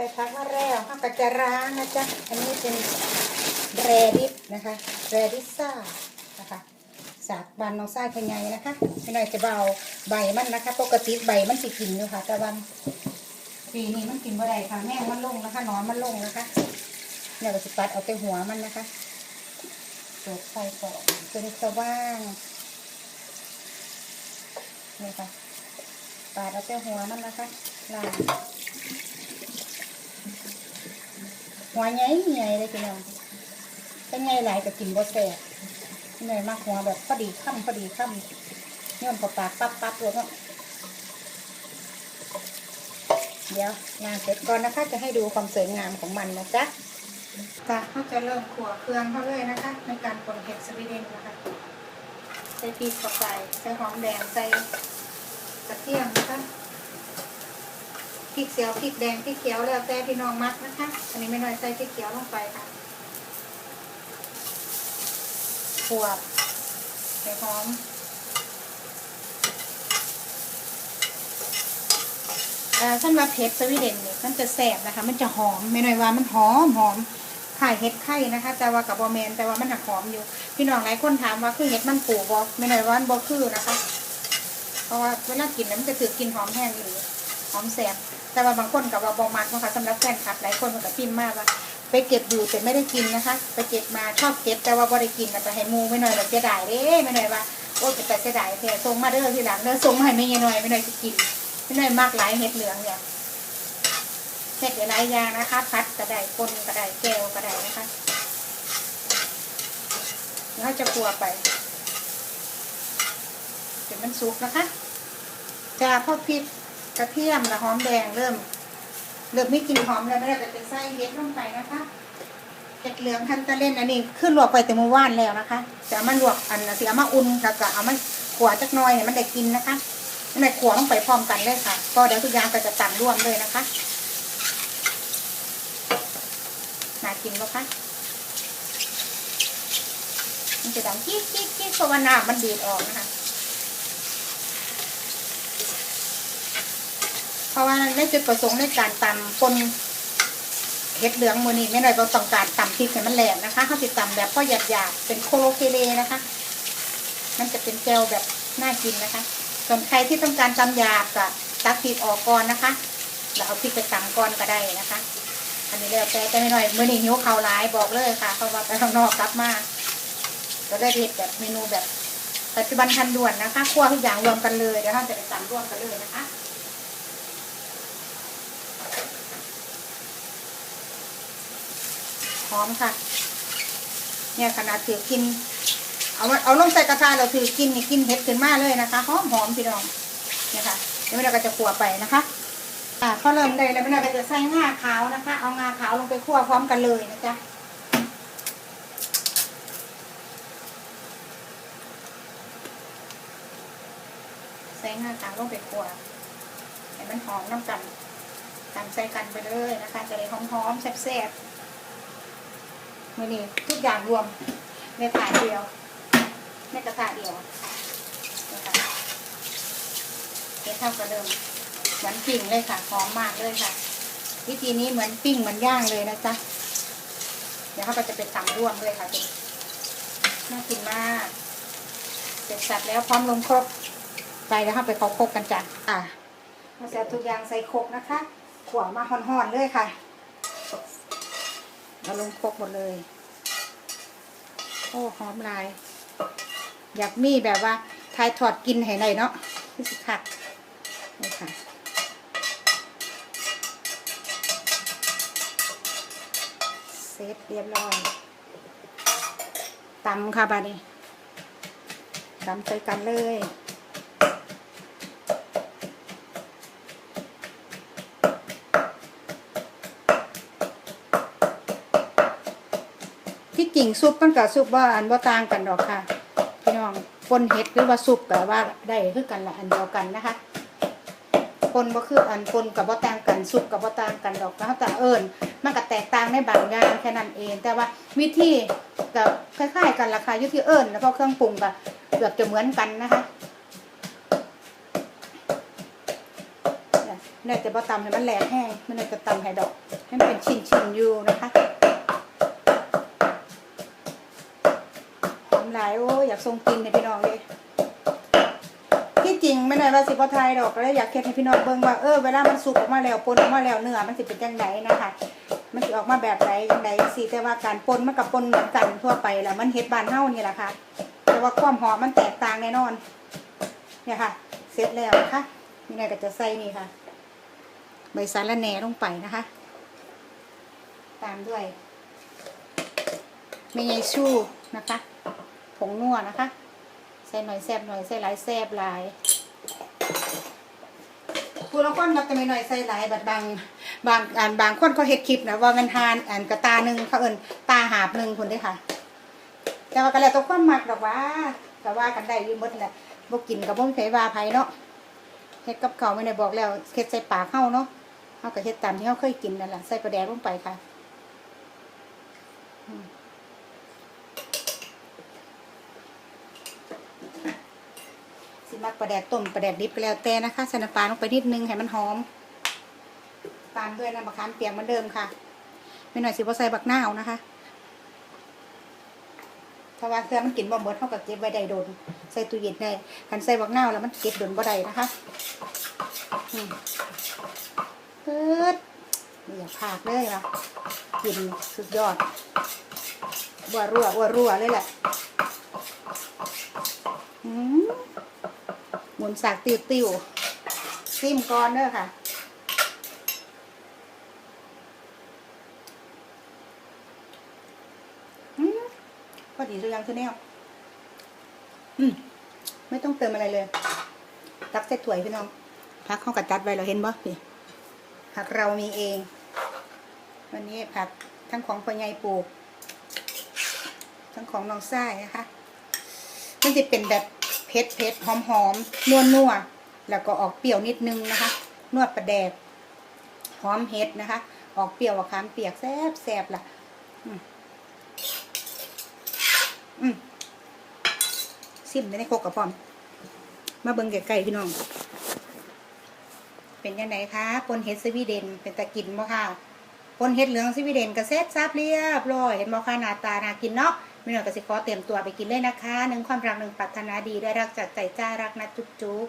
ไปพักมาแล้วข้าวกระจะร้างนะจ๊ะ อันนี้เป็นแรดิสนะคะ แรดิซ่านะคะจากบานน้องไส้ขยายนะคะไม่น่อยจะเบาใบมันนะคะ ปกติใบมันสิกินอยู่ค่ะ แต่วันปีนี้มันกินบ่ได้ค่ะ แม่งมันลงนะคะหนอนมันลงนะคะ เนี่ยเราจะตัดเอาแต่หัวมันนะคะตกไฟก่อนจนสว่างนี่ค่ะปาดเอาแต่หัวมันนะคะลาง หัวใหญ่ใหญ่เลยพี่น้องถ้าใหญ่หลายก็กินบ่แซ่บเหนื่ยมากหัวแบบพอดีค่ำพอดีค่ำย้อนเข้าปากปั๊บปั๊บเลยเนาะเดี๋ยวงานเสร็จก่อนนะคะ จะให้ดูความสวยงามของมันนะจ๊ะค่ะเขาจะเริ่มขัวเครื่องเขาเลยนะคะ ในการปนเห็ดสวีเดนนะคะ ใส่พริกเข้าไปใส่หอมแดงใส่กระเทียมนะคะ พริกเสียวพริกแดงพริกเขียวแล้วแต่พี่น้องมักนะคะ อันนี้ไม่น้อยใส่พริกเขียวลงไปค่ะขวบใส่หอมเอ่อขั้นว่าเพชรสวีเดนเนี่ยมันจะแสบนะคะ มันจะหอมไม่น้อยว่ามันหอมหอมขายเห็ดไข่นะคะ แต่ว่ากับบอแมนแต่ว่ามันหักหอมอยู่ พี่น้องหลายคนถามว่าคือเห็ดมันปูบอไม่น้อยว่ามันบอคือนะคะ เพราะว่าเวลากินแล้วมันจะถือกินหอมแห้งอยู่ อมแสบแต่ว่าบางคนกับว่าบอมักนะคะสำหรับแฟนคลับ หลายคนมันก็พิมพ์มากว่าไปเก็บอยู่แต่ไม่ได้กินนะคะ ไปเก็บมาชอบเก็บแต่ว่าบ่ได้กินนะไปให้มูไม่หน่อยเราจะได้เด้ไม่หน่อยว่าโอ้ยแต่จะได้แท้ส่งมาเด้อทีหลังเด้อส่งมาให้ไม่หน่อยไม่หน่อยจะกินไม่หน่อยมากหลายเห็ดเหลืองเนี่ยเห็ดหลายอย่างนะคะพัดกระไดปนกระไดแก้วกระไดนะคะแล้วจะครัวไปเดี๋ยวมันสุกนะคะจะพอพริก กระเทียมและหอมแดงเริ่ม เริ่มไม่กลินหอมแล้วไม่ได้จะเป็นไส้เล็ดลงไปนะคะเห็ดเหลืองทันตะเล่นอันนี้ขึ้นลวกไปแต่เมื่อวานแล้วนะคะจะเอามาลวกอันเสียมาอุ่นแล้วก็เอามาขวจักน่อยเนี่ยมันได้กินนะคะมันได้ขวลงไปพร้อมกันเลยค่ะ ก็เดี๋ยวทุกอย่างก็จะตันร่วมเลยนะคะน่ากินปะคะมันจะดังกิ๊กกิ๊กกิ๊กเพราะว่าน้ำมันดีดออกนะคะ เพ ราะว่าในจุดประสงค์ในการตำปนเห็ดเหลืองมือนี้ไม่น้อยเราต้องการตำพริกให้มันแหลมนะคะเขาติดตำแบบพ่อหยาบหยาบๆเป็นโคโลเคเลนะคะ มันจะเป็นเจลแบบน่ากินนะคะ ส่วนใครที่ต้องการตำหยาบก็ตักพริกออกก่อนนะคะแล้วเอาพริกไปตำก่อนก็ได้นะคะ อันนี้แล้วแต่แต่ไม่หน้อยมือนี้หิวข้าวหลายบอกเลยค่ะเพราะว่าไปข้างนอกกลับมาก็ได้เห็ดแบบเมนูแบบปัจจุบันทันด่วนนะคะคั่วทุกอย่างรวมกันเลยเดี๋ยวเราจะไปตำรวมกันเลยนะคะ อมค่ะ เนี่ยขนาดถือกิน เอาเอาลงใส่กระทะเราถือกินนี่กินเผ็ดขึ้นมาเลยนะคะหอมหอมพี่น้องเนี่ยค่ะเดี๋ยวเราก็จะขัวไปนะคะอ่าเขาเริ่มได้แล้วเราก็จะใส่งาขาวนะคะ เอางาขาวลงไปคั่วพร้อมกันเลยนะจ๊ะใส่งาขาวลงไปคั่วให้มันหอมน้ำกันตามใส่กันไปเลยนะคะ จะได้หอมๆแซ่บๆ มื่อนี้ทุกอย่างรวมในถาดเดียวในกระทะเดียวนะคะเทเท่ากับเดิมเหมือนปิ้งเลยค่ะหอมมากเลยค่ะ วิธีนี้เหมือนปิ้งเหมือนย่างเลยนะจ๊ะเดี๋ยวเขาก็จะเป็นตำร่วมเลยค่ะคุณน่ากินมากเสร็จสับแล้วพร้อมลงครกไปแล้วเข้าไปเขาครกกันจ้ะอะเราจะทุกอย่างใส่ครกนะคะขวามาห่อนๆเลยค่ะ เอาลงครกหมดเลย โอ้หอมลาย อยากมีแบบว่าทายถอดกินให้หนเนาะนี่สิค่ะนี่ค่ะเสร็จเรียบร้อยตำค่ะบานี้ตำใส่กันเลย ที่จริงซุปมันกับซุปว่าอันว่าต่างกันดอกค่ะ พี่น้องปนเห็ดหรือว่าซุปกับว่าได้คือกันละอันเดียวกันนะคะปนบ่คืออันปนกับว่าต่างกันซุปกับว่าต่างกันดอกนะคะแต่เอิญมันก็แตกต่างในบางอย่างแค่นั้นเอง แต่ว่าวิธีกับคล้ายๆกันราคาอยู่ที่เอิญแล้วก็เครื่องปรุงก็เกือบจะเหมือนกันนะคะไม่ได้จะบ่ตำให้มันแหลกแห้งม่ได้จะตำให้ดอกให้มันเป็นชิ้นๆอยู่นะคะ หอมหลายโอ้อยากทรงกินในพี่น้องเลยที่จริงไม่ได้ว่าสิบ่ไทยดอกก็เลยอยากเฮ็ดให้พี่น้องเบิ่งว่าเออเวลามันสุกออกมาแล้วปนออกมาแล้วเนื้อมันสิเป็นจังไดนะคะมันสิออกมาแบบไหนจังไดสิแต่ว่าการปนมันกับปนเหมือนกันทั่วไปแหละมันเฮ็ดบานเฮานี่แหละค่ะแต่ว่าความหอมมันแตกต่างแน่นอน เนี่ยค่ะ เสร็จแล้วนะคะนี่ไงก็จะใส่นี่ค่ะใบสาระแหน่ลงไปนะคะ ตามด้วยเมยชูนะคะ ผงนัวนะคะ ใส่หน่อยแซบหน่อยใส่หลายแซบหลายผู้ละคนมักจะไม่หน่อยใส่หลายแบบบางบางอ่านบางคนเขาเฮ็ดคลิปนะว่ามันทานอ่านกระตาหนึ่งเขาเอินตาหาบหนึ่งคนด้อค่ะ แต่ว่าก็แล้วต้องความมักดอกว่าก็ว่ากันได้อยู่หมดแหละบ่กินกับบ่มีไผว่าไผเนาะเฮ็ดกับเขาไม่ได้บอกแล้วเฮ็ดใส่ปากเฮาเนาะเฮาก็เฮ็ดตามที่เฮาเคยกินนั่นแหละใส่ปลาแดกลงไปค่ะอืมสิมักป ลาแดกต้มปลาแดกดิบก็แล้วแต่นะคะใส่น้ำปลาลงไปนิดนึงให้มันหอมตามด้วยน้ำมะขามเปียกเหมือนเดิมค่ะไม่หน่อยสิบ่ใส่บักหน้าวนะคะถ้าว่าเครื่อมันกินบ่หมดเท่ากับเก็บไว้ได้โดน ใส่ตู้เย็นได้คันใส่บักหน้าวแล้วมันเก็บโดนบ่ได้นะคะปื๊ดไม่อยากพากเลยว่ะกินสุดยอดบัวรั่วบัวรั่วเลยแหละอืม มุนสากติวติวซิมก่อนเด้อค่ะอืมพอดีเรื่องคือแนว อืม ไม่ต้องเติมอะไรเลย ตักใส่ถ้วยพี่น้องพักเข้ากับจัดไว้เราเห็นบ่พี่ผักเรามีเอง วันนี้ผักทั้งของพ่อใหญ่ปลูก ทั้งของน้องไส้นะคะมันจะเป็นแบบ เผ็ดเผ็ดหอมหอมนัวนัวแล้วก็ออกเปรี้ยวนิดนึงนะคะ นวดประแดกหอมเห็ดนะคะ ออกเปรี้ยวออกขามเปียกแซ่บแซ่บล่ะ อืมอืมซิมได้ในโคกกับพร้อม มาเบิ่งไก่ๆพี่น้อง เป็นยังไงคะปนเห็ดสวีเดนเป็นตะกินบ่ค่ะปนเห็ดเหลืองสวีเดนกระเซ็ดซับเรียบร้อย เห็นบ่ค่ะหน้าตาน่ากินเนาะ พี่น้องก็สิขอเตรียมตัวไปกินเลยนะคะหนึ่งความรักหนึ่งปรารถนาดีได้รักจากใจจ้ารักนะจุ๊บจุ๊บ